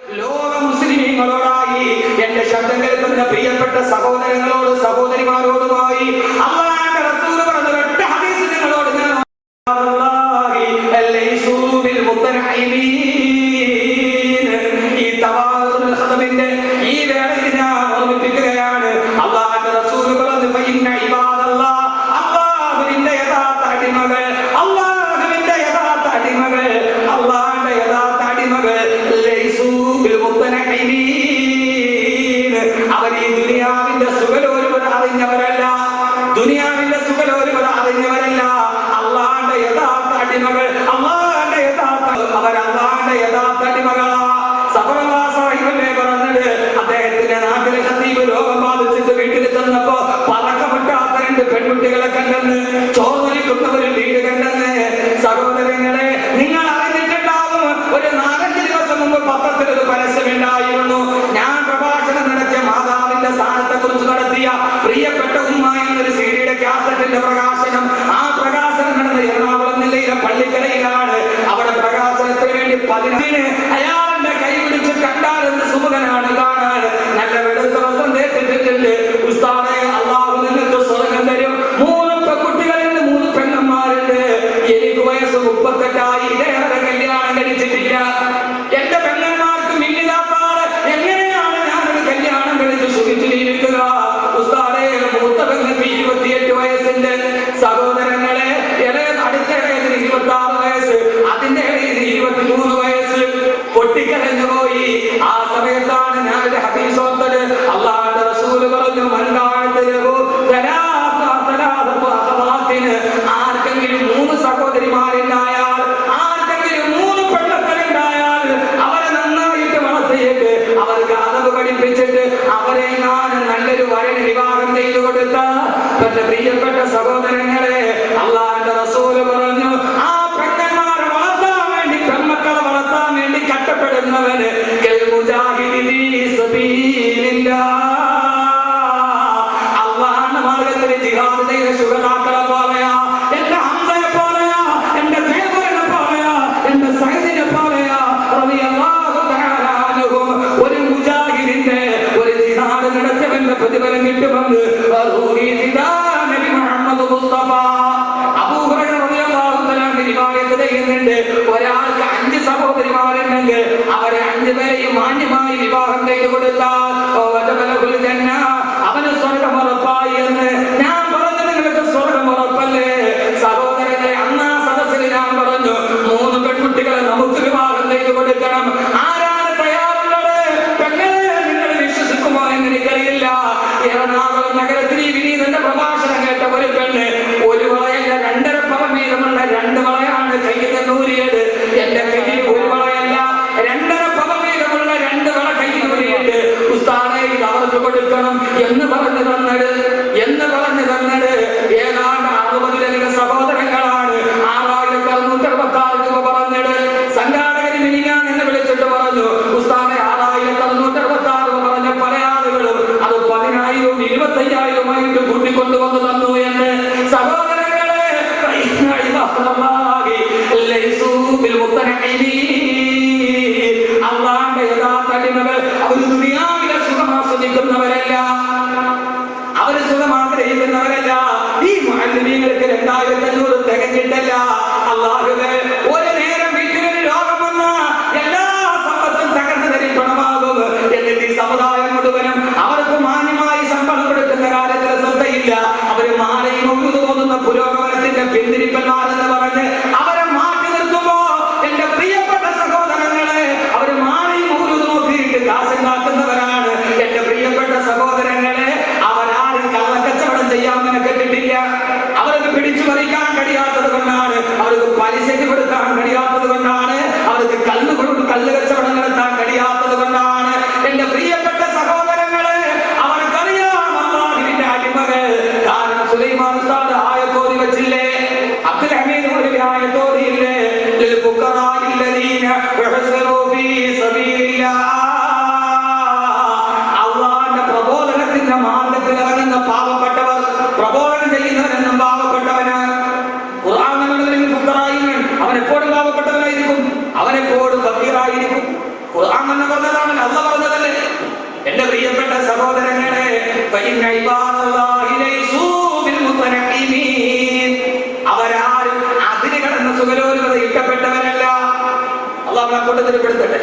ലോക മുസ്ലിമീങ്ങളോടായി എന്റെ ശബ്ദം കേൾക്കുന്ന പ്രിയപ്പെട്ട സഹോദരങ്ങളോട് സഹോദരിമാരോടുമായി അവർ ലോകത്തിൽ ഒരു പരസ്യമുണ്ടായിരുന്നു. ഞാൻ പ്രഭാഷണം നടത്തിയ മാതാവിന്റെ സ്ഥാനത്തെ കുറിച്ച് നടത്തിയ പ്രിയപ്പെട്ട ഉമ്മ എന്നൊരു സീഡിയുടെ ക്യാസറ്റിന്റെ പ്രകാശനം ആ പ്രകാശനം നടന്ന എറണാകുളം ജില്ലയിലെ പള്ളിക്കരയിലാണ്. അവിടെ പ്രകാശനത്തിന് വേണ്ടി പതിനഞ്ചിന് അയാളുടെ കൈ പിടിച്ച് കണ്ടാലെന്ന് സുമുഖനാണ് കാണാൻ. നല്ല വെളുത്ത വസ്ത്രം തേച്ചിട്ടുണ്ട് ഉസ്താദെ അള്ളാഹു നിങ്ങൾക്ക് സ്വർഗം തരും. മൂന്ന് പെൺകുട്ടികളിൽ മൂന്ന് പെണ്ണന്മാരുണ്ട് എനിക്ക് വയസ്സ് മുപ്പത്തെട്ടായി. ഇതേ തന്റെ പ്രിയപ്പെട്ട സഹോദരങ്ങളെ അള്ളാഹിന്റെ റസൂൽ പറഞ്ഞു ആ പെണ്ണന്മാരെ വളർത്താൻ വേണ്ടി പെൺമക്കളെ വളർത്താൻ വേണ്ടി കട്ടപ്പെടുന്നവന് അള്ളാഹിന്റെ മാർഗത്തിൽ ജിഹാദ് ചെയ്ത ശുഭതാക്കളെ പോലെയാ എന്റെ ഹംസയെ പോലെയാ എന്റെ ദേവനെ പോലെയാ എന്റെ സഹ രണ്ട് അതിനെക്കോട് കബീറായിരിക്കും. ഖുർആൻ തന്നെ പറഞ്ഞതാണ്. അല്ല പറഞ്ഞതല്ലേ? എന്റെ പ്രിയപ്പെട്ട സഹോദരങ്ങളെ അവരാരും അതിന് കടന്ന സുഖലോലത ഇഷ്ടപ്പെട്ടവരല്ല. അള്ളാഹു അക്കൂട്ടത്തിൽ പെടുത്തട്ടെ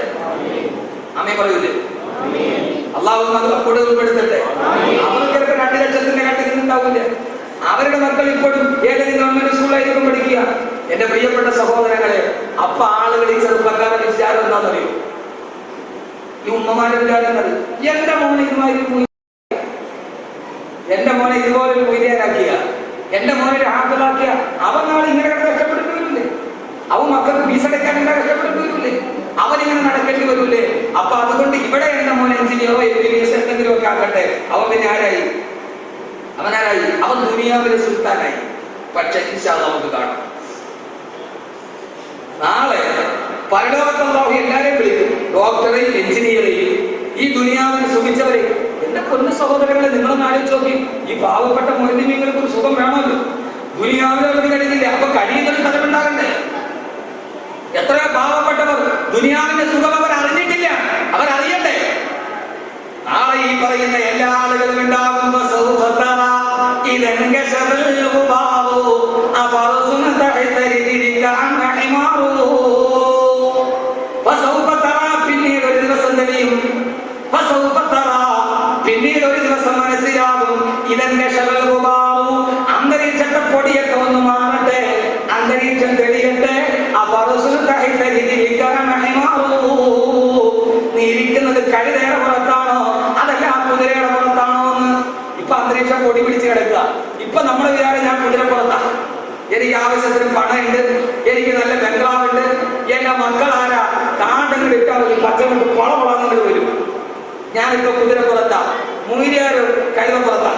അമ്മേ പറയൂലേ? അള്ളാഹു അത് അക്കൂട്ടത്തിൽ പെടുത്തട്ടെ അവർക്ക് രണ്ട് ലക്ഷത്തിന്റെ കണ്ടിട്ടുണ്ടാവില്ല അവരുടെ മക്കൾ ഇപ്പോഴും ഏതെങ്കിലും ഗവൺമെന്റ് സ്കൂളായിരിക്കും പഠിക്കുക. എന്റെ പ്രിയപ്പെട്ട സഹോദരങ്ങളെ അപ്പ ആളുകൾ ഈ ചെറുപ്പക്കാരുടെ വിചാരം എന്താണെന്നറിയോ? ഈ ഉമ്മമാരെ എന്റെ മോനെ ഇതുമായി എന്റെ മോനെ ഇതുപോലെ ഒരു മൊയ്തേനാക്കിയ എന്റെ മോനെ ഹാഫിലാക്കിയ അവൻ നാളെ ഇങ്ങനെ കഷ്ടപ്പെട്ടിട്ടില്ലേ അവൻ മക്കൾക്ക് ഫീസ് അടയ്ക്കാൻ ഇങ്ങനെ കഷ്ടപ്പെട്ടിട്ടില്ലേ അവനിങ്ങനെ നടക്കേണ്ടി വരൂലേ അപ്പൊ അതുകൊണ്ട് ഇവിടെ എന്റെ മോനെ എഞ്ചിനീയറോ എം ബി ബി എസ് എന്തെങ്കിലും ഒക്കെ ആക്കട്ടെ. അവൻ പിന്നെ ആരായി? അവനാരായി? അവൻ ദുനിയാവിലെ സുൽത്താനായി. പക്ഷെ നമുക്ക് കാണാം. നാളെ പരലോകത്തുള്ളവർ എല്ലാവരെയും വിളിക്കും. ഡോക്ടറെയും എഞ്ചിനീയറെയും. ഈ ദുനിയാവിൽ സുഖിച്ചവരെയും എന്റെ പൊന്ന സഹോദരങ്ങളെ നിങ്ങളൊന്ന് ആലോചിച്ച് നോക്കി. ഈ പാവപ്പെട്ട മൊഴിമീങ്ങൾക്ക് ഒരു സുഖം വേണമല്ലോ? ദുനിയാവിൽ അവർക്ക് കഴിയുന്നില്ല അപ്പൊ കഴിയുന്നൊരു സ്ഥലം ഉണ്ടാകണ്ടേ? എത്ര പാവപ്പെട്ടവർ ദുനിയാവിന്റെ സുഖം അവർ അറിഞ്ഞിട്ടില്ല. അവർ അറിയണ്ടേ? നാളെ ഈ പറയുന്ന എല്ലാ ആളുകളും ഉണ്ടാകുന്ന സൗഭദ്രത ninguém sabe ഞാനിപ്പോ കുതിര പുറത്താ. മൂര്യാരോ കഴുത പുറത്താ.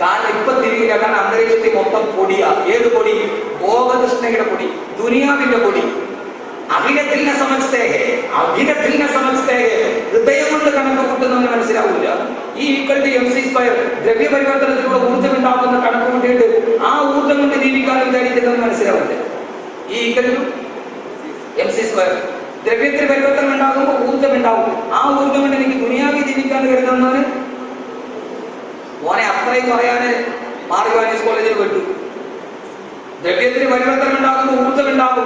കാരണം ഇപ്പൊ തിരിയില്ല കാരണം അന്തരീക്ഷത്തിൽ മൊത്തം പൊടിയാ. ഏത് പൊടി? ഭോഗതൃഷ്ണയുടെ പൊടി ദുനിയാവിന്റെ പൊടി. അഭിനത്തിനെ സമസ്തേ അഭിനത്തിനെ സമസ്തേ ഹൃദയം കൊണ്ട് കണക്ക് കൂട്ടുന്നവന് മനസ്സിലാവില്ല E equal to M C square ദ്രവ്യപരിവർത്തനത്തിലൂടെ ഊർജം ഉണ്ടാക്കുന്ന കണക്ക് കൂട്ടിയിട്ട് ആ ഊർജം കൊണ്ട് ജീവിക്കാൻ വിചാരിക്കുന്നവന് മനസ്സിലാവില്ല E equal to M C square ദ്രവ്യത്തിൽ പരിവർത്തനം ഉണ്ടാകുമ്പോൾ ഊർജം ഉണ്ടാവും ആ ഊർജം കൊണ്ട് എനിക്ക് ദുനിയാവി ജീവിക്കാൻ കരുതുന്നവന് ഓനെ അത്രയും പറയാന് മാർഗവാനീസ് കോളേജിൽ വിട്ടു ദ്രവ്യത്തിന് പരിവർത്തനം ഉണ്ടാകുമ്പോൾ ഊർജം ഉണ്ടാകും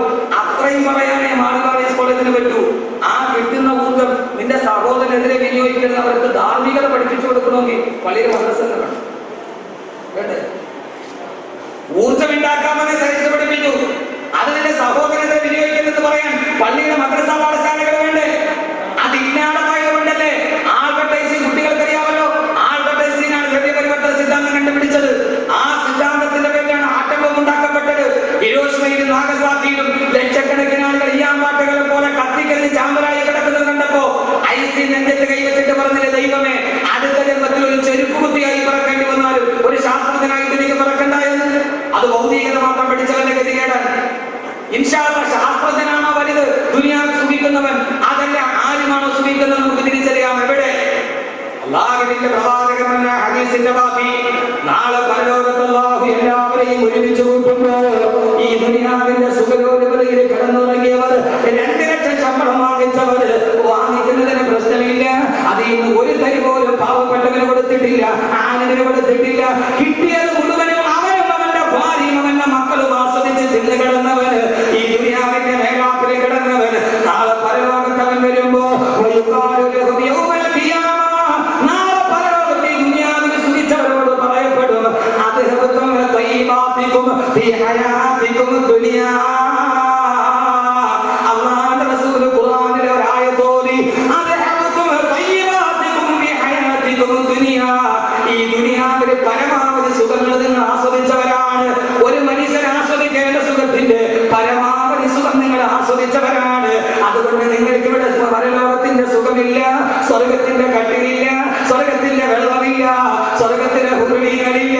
അത് ഭൗതികത മാത്രം പഠിച്ചവന്റെ ഗതികേടാൻ ഇൻഷാള്ള ശാസ്ത്രജ്ഞനാണോ വലുത്? ദുനിയാവ് സുഖിക്കുന്നവൻ. അതല്ല ആരുമാണോ സുഖിക്കുന്നത് നമുക്ക് തിരിച്ചറിയാം. എവിടെ? അള്ളാഹുവിന്റെ പ്രവാചകമെന്ന ഹദീസിന്റെ ബാക്കി നാളെ പരലോകത്ത് അള്ളാഹു എല്ലാവരെയും ഒരുമിച്ച് കൂട്ടുമ്പോ ഈ ദുനിയാവിന്റെ സുഖലോലുപതയിൽ കിടന്നുറങ്ങിയവർ രണ്ട് ലക്ഷം ശമ്പളം വാങ്ങിച്ചവർ ദുനിയാ. ഈ ദുനിയാവിൽ പരമാവധി സുഖങ്ങൾ നിങ്ങൾ ആസ്വദിച്ചവരാണ്. ഒരു മനുഷ്യൻ ആസ്വദിക്കേണ്ട സുഖത്തിന്റെ പരമാവധി സുഖം ആസ്വദിച്ചവരാണ്. അതുകൊണ്ട് നിങ്ങൾക്ക് ഇവിടെ പരലോകത്തിന്റെ സുഖമില്ല സ്വർഗത്തിന്റെ കട്ടിലില്ല സ്വർഗത്തിന്റെ വെള്ളമില്ല സ്വർഗത്തിന്റെ ഹുരുളികളില്ല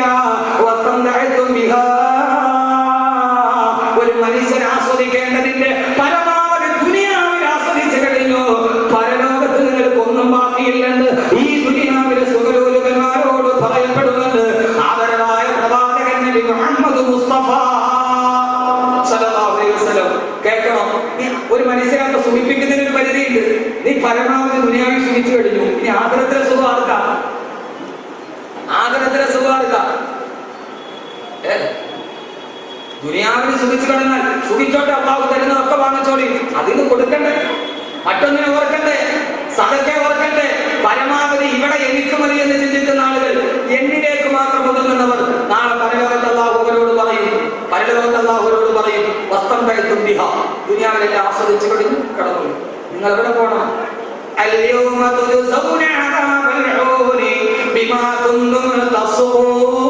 ഈ പ്രവാചകൻ ഒരു ഒരു പരിധിയുണ്ട്. നീ വാങ്ങിച്ചോളി. അതിന് കൊടുക്കണ്ടേ? മറ്റൊന്നിനെ ഓർക്കണ്ടേ? സദക്കെ ഓർക്കണ്ടേ? പരമാവധി ഇവിടെ എനിക്ക് മതി എന്ന് ചിന്തിക്കുന്ന ആളുകൾ എന്നിലേക്ക് മാത്രം ഒതുങ്ങുന്നവർ നാളെ പരലോകത്ത് അള്ളാഹു അവരോട് പറയും പരലോകത്ത് അള്ളാഹു അവരോട് പറയും വസ്ത്രം കഴിക്കും ബിഹ ദുനിയാവിലെല്ലാം ആസ്വദിച്ചു കഴിഞ്ഞു കടന്നു നിങ്ങൾ എവിടെ പോകണം اليوم تجزون عذاب العون بما كنتم تصفون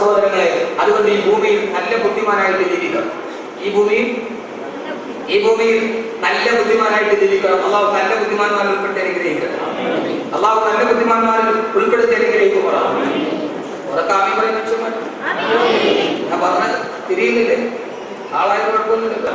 സഹോദരങ്ങളെ അതുകൊണ്ട് ഈ ഭൂമിയിൽ നല്ല ബുദ്ധിമാനായിട്ട് ജീവിക്കാം ഈ ഭൂമിയിൽ ഈ ഭൂമിയിൽ നല്ല ബുദ്ധിമാനായിട്ട് ജീവിക്കണം. അള്ളാഹു നല്ല ബുദ്ധിമാന്മാരിൽ ഉൾപ്പെട്ട് അനുഗ്രഹിക്കണം അള്ളാഹു നല്ല ബുദ്ധിമാന്മാരിൽ ഉൾപ്പെടുത്തി അനുഗ്രഹിക്കുമ്പോഴാണ് ഉറക്കെ ആമീൻ പറയുന്ന മനുഷ്യന്മാർ ഞാൻ പറഞ്ഞത് തിരിയുന്നില്ലേ? ആളായ കുഴപ്പമൊന്നുമില്ല.